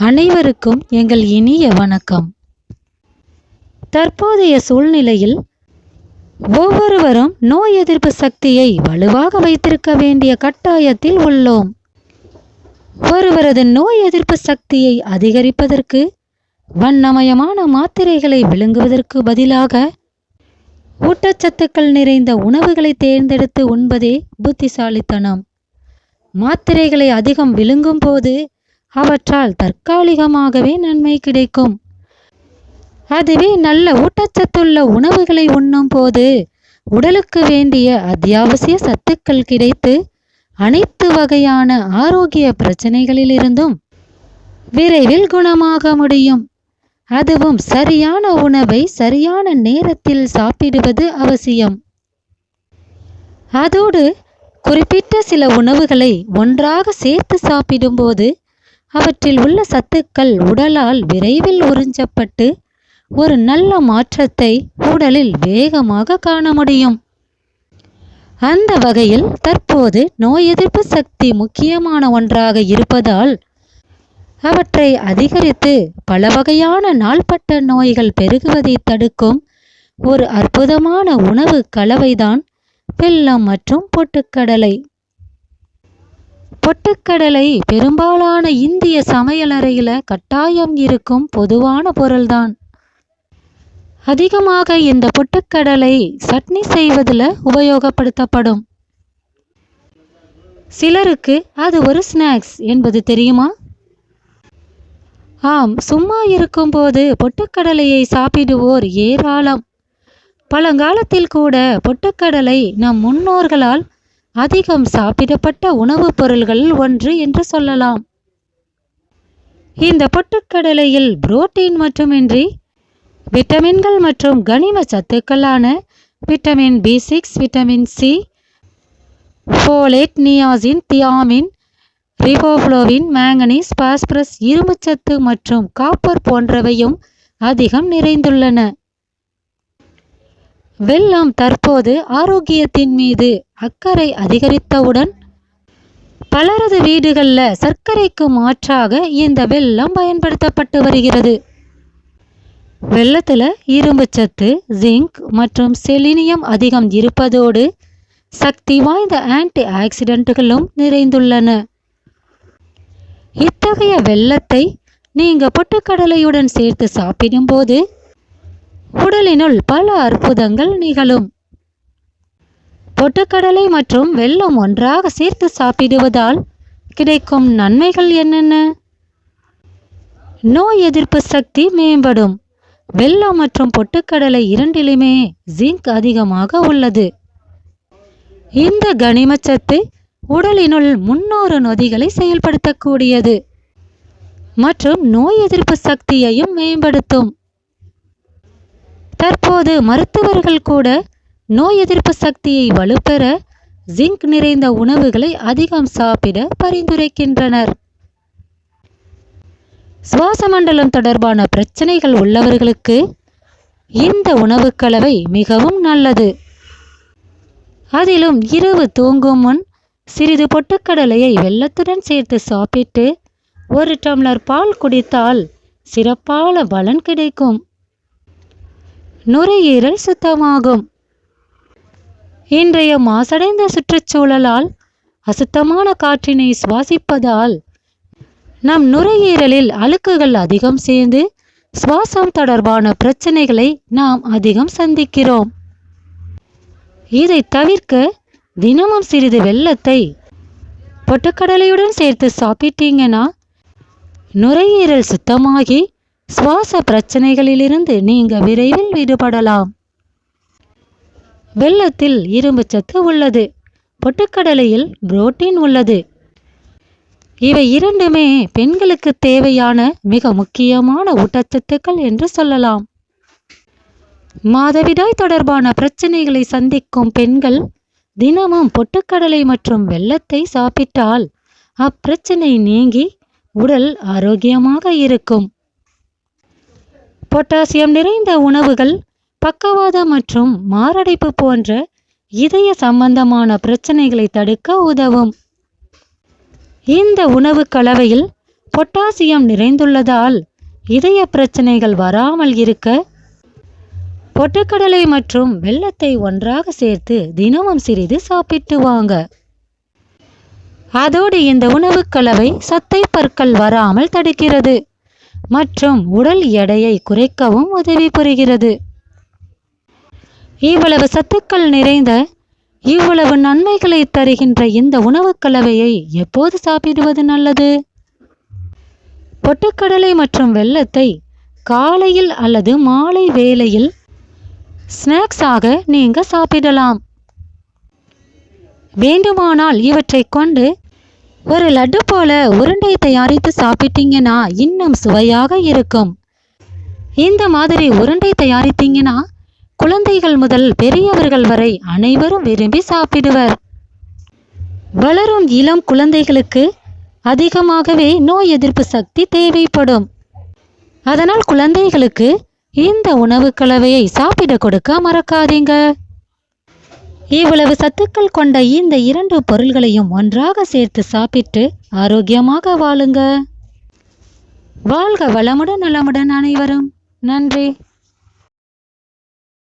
அனைவருக்கும் எங்கள் இனிய வணக்கம். தற்போதைய சூழ்நிலையில் ஒவ்வொருவரும் நோய் எதிர்ப்பு சக்தியை வலுவாக வைத்திருக்க வேண்டிய கட்டாயத்தில் உள்ளோம். ஒருவரது நோய் எதிர்ப்பு சக்தியை அதிகரிப்பதற்கு வண்ணமயமான மாத்திரைகளை விழுங்குவதற்கு பதிலாக ஊட்டச்சத்துக்கள் நிறைந்த உணவுகளை தேர்ந்தெடுத்து உண்பதே புத்திசாலித்தனம். மாத்திரைகளை அதிகம் விழுங்கும் போது அவற்றால் தற்காலிகமாகவே நன்மை கிடைக்கும். அதுவே நல்ல ஊட்டச்சத்துள்ள உணவுகளை உண்ணும் போது உடலுக்கு வேண்டிய அத்தியாவசிய சத்துக்கள் கிடைத்து அனைத்து வகையான ஆரோக்கிய பிரச்சனைகளிலிருந்தும் விரைவில் குணமாக முடியும். அதுவும் சரியான உணவை சரியான நேரத்தில் சாப்பிடுவது அவசியம். அதோடு குறிப்பிட்ட சில உணவுகளை ஒன்றாக சேர்த்து சாப்பிடும்போது அவற்றில் உள்ள சத்துக்கள் உடலால் விரைவில் உறிஞ்சப்பட்டு ஒரு நல்ல மாற்றத்தை உடலில் வேகமாக காண முடியும். அந்த வகையில் தற்போது நோய் எதிர்ப்பு சக்தி முக்கியமான ஒன்றாக இருப்பதால் அவற்றை அதிகரித்து பல வகையான நாள்பட்ட நோய்கள் பெருகுவதை தடுக்கும் ஒரு அற்புதமான உணவு கலவைதான் வெல்லம் மற்றும் பொட்டுக்கடலை. பொட்டுக்கடலை பெரும்பாலான இந்திய சமையலறையில் கட்டாயம் இருக்கும் பொதுவான பொருள்தான். அதிகமாக இந்த பொட்டுக்கடலை சட்னி செய்வதில் உபயோகப்படுத்தப்படும். சிலருக்கு அது ஒரு ஸ்நாக்ஸ் என்பது தெரியுமா? ஆம் சும்மா இருக்கும்போது பொட்டுக்கடலையை சாப்பிடுவோர் ஏராளம். பழங்காலத்தில் கூட பொட்டுக்கடலை நம் முன்னோர்களால் அதிகம் சாப்பிடப்பட்ட உணவுப் பொருள்கள் ஒன்று என்று சொல்லலாம். இந்த பொட்டுக்கடலையில் புரோட்டீன் மட்டுமின்றி விட்டமின்கள் மற்றும் கனிம சத்துக்களான vitamin B six vitamin C folate niacin thiamine riboflavin manganese phosphorus இரும்புச்சத்து மற்றும் காப்பர் போன்றவையும் அதிகம் நிறைந்துள்ளன. வெள்ளம் தற்போது ஆரோக்கியத்தின் மீது அக்கறை அதிகரித்தவுடன் பலரது வீடுகளில் சர்க்கரைக்கு மாற்றாக இந்த வெல்லம் பயன்படுத்தப்பட்டு வருகிறது. வெள்ளத்தில் இரும்புச்சத்து ஜிங்க் மற்றும் செலினியம் அதிகம் இருப்பதோடு சக்தி வாய்ந்த ஆன்டி ஆக்சிடென்ட்டுகளும் நிறைந்துள்ளன. இத்தகைய வெள்ளத்தை நீங்கள் பொட்டுக்கடலையுடன் சேர்த்து சாப்பிடும்போது உடலினுள் பல அற்புதங்கள் நிகழும். பொட்டுக்கடலை மற்றும் வெல்லம் ஒன்றாக சேர்த்து சாப்பிடுவதால் கிடைக்கும் நன்மைகள் என்னென்ன? நோய் எதிர்ப்பு சக்தி மேம்படும். வெல்லம் மற்றும் பொட்டுக்கடலை இரண்டிலுமே ஜிங்க் அதிகமாக உள்ளது. இந்த கனிமச்சத்து உடலினுள் முன்னூறு நொதிகளை செயல்படுத்தக்கூடியது. மற்றும் நோய் எதிர்ப்பு சக்தியையும் மேம்படுத்தும். தற்போது மருத்துவர்கள் கூட நோய் எதிர்ப்பு சக்தியை வலுப்பெற ஜிங்க் நிறைந்த உணவுகளை அதிகம் சாப்பிட பரிந்துரைக்கின்றனர். சுவாச மண்டலம் தொடர்பான பிரச்சனைகள் உள்ளவர்களுக்கு இந்த உணவுக் கலவை மிகவும் நல்லது. அதிலும் இரவு தூங்கும் முன் சிறிது பொட்டுக்கடலையை வெள்ளத்துடன் சேர்த்து சாப்பிட்டு ஒரு டம்ளர் பால் குடித்தால் சிறப்பான பலன் கிடைக்கும். நுரையீரல் சுத்தமாகும். இன்றைய மாசடைந்த சுற்றுச்சூழலால் அசுத்தமான காற்றினை சுவாசிப்பதால் நம் நுரையீரலில் அழுக்குகள் அதிகம் சேர்ந்து சுவாசம் தொடர்பான பிரச்சனைகளை நாம் அதிகம் சந்திக்கிறோம். இதை தவிர்க்க தினமும் சிறிது வெள்ளத்தை பொட்டுக்கடலையுடன் சேர்த்து சாப்பிட்டீங்கன்னா நுரையீரல் சுத்தமாகி சுவாச பிரச்சனைகளிலிருந்து நீங்க விரைவில் விடுபடலாம். வெள்ளத்தில் இரும்பு சத்து உள்ளது. பொட்டுக்கடலையில் புரோட்டீன் உள்ளது. இவை இரண்டுமே பெண்களுக்கு தேவையான மிக முக்கியமான ஊட்டச்சத்துக்கள் என்று சொல்லலாம். மாதவிடாய் தொடர்பான பிரச்சனைகளை சந்திக்கும் பெண்கள் தினமும் பொட்டுக்கடலை மற்றும் வெள்ளத்தை சாப்பிட்டால் அப்பிரச்சனை நீங்கி உடல் ஆரோக்கியமாக இருக்கும். பொட்டாசியம் நிறைந்த உணவுகள் பக்கவாதம் மற்றும் மாரடைப்பு போன்ற இதய சம்பந்தமான பிரச்சனைகளை தடுக்க உதவும். இந்த உணவு கலவையில் பொட்டாசியம் நிறைந்துள்ளதால் இதய பிரச்சனைகள் வராமல் இருக்க பொட்டுக்கடலை மற்றும் வெள்ளத்தை ஒன்றாக சேர்த்து தினமும் சிறிது சாப்பிட்டு வாங்க. அதோடு இந்த உணவு கலவை சத்தை பற்கள் வராமல் தடுக்கிறது. மற்றும் உடல் எடையை குறைக்கவும் உதவி புரிகிறது. இவ்வளவு சத்துக்கள் நிறைந்த இவ்வளவு நன்மைகளை தருகின்ற இந்த உணவுக் கலவையை எப்போது சாப்பிடுவது நல்லது? பொட்டுக்கடலை மற்றும் வெள்ளத்தை காலையில் அல்லது மாலை வேளையில் ஸ்நாக்ஸாக நீங்கள் சாப்பிடலாம். வேண்டுமானால் இவற்றை கொண்டு ஒரு லட்டு போல உருண்டை தயாரித்து சாப்பிட்டீங்கன்னா இன்னும் சுவையாக இருக்கும். இந்த மாதிரி உருண்டை தயாரித்தீங்கன்னா குழந்தைகள் முதல் பெரியவர்கள் வரை அனைவரும் விரும்பி சாப்பிடுவர். வளரும் இளம் குழந்தைகளுக்கு அதிகமாகவே நோய் எதிர்ப்பு சக்தி தேவைப்படும். அதனால் குழந்தைகளுக்கு இந்த உணவு கலவையை சாப்பிட கொடுக்க மறக்காதீங்க. இவ்வளவு சத்துக்கள் கொண்ட இந்த இரண்டு பொருள்களையும் ஒன்றாக சேர்த்து சாப்பிட்டு ஆரோக்கியமாக வாழுங்க. வாழ்க வளமுடன் நலமுடன் அனைவரும். நன்றி.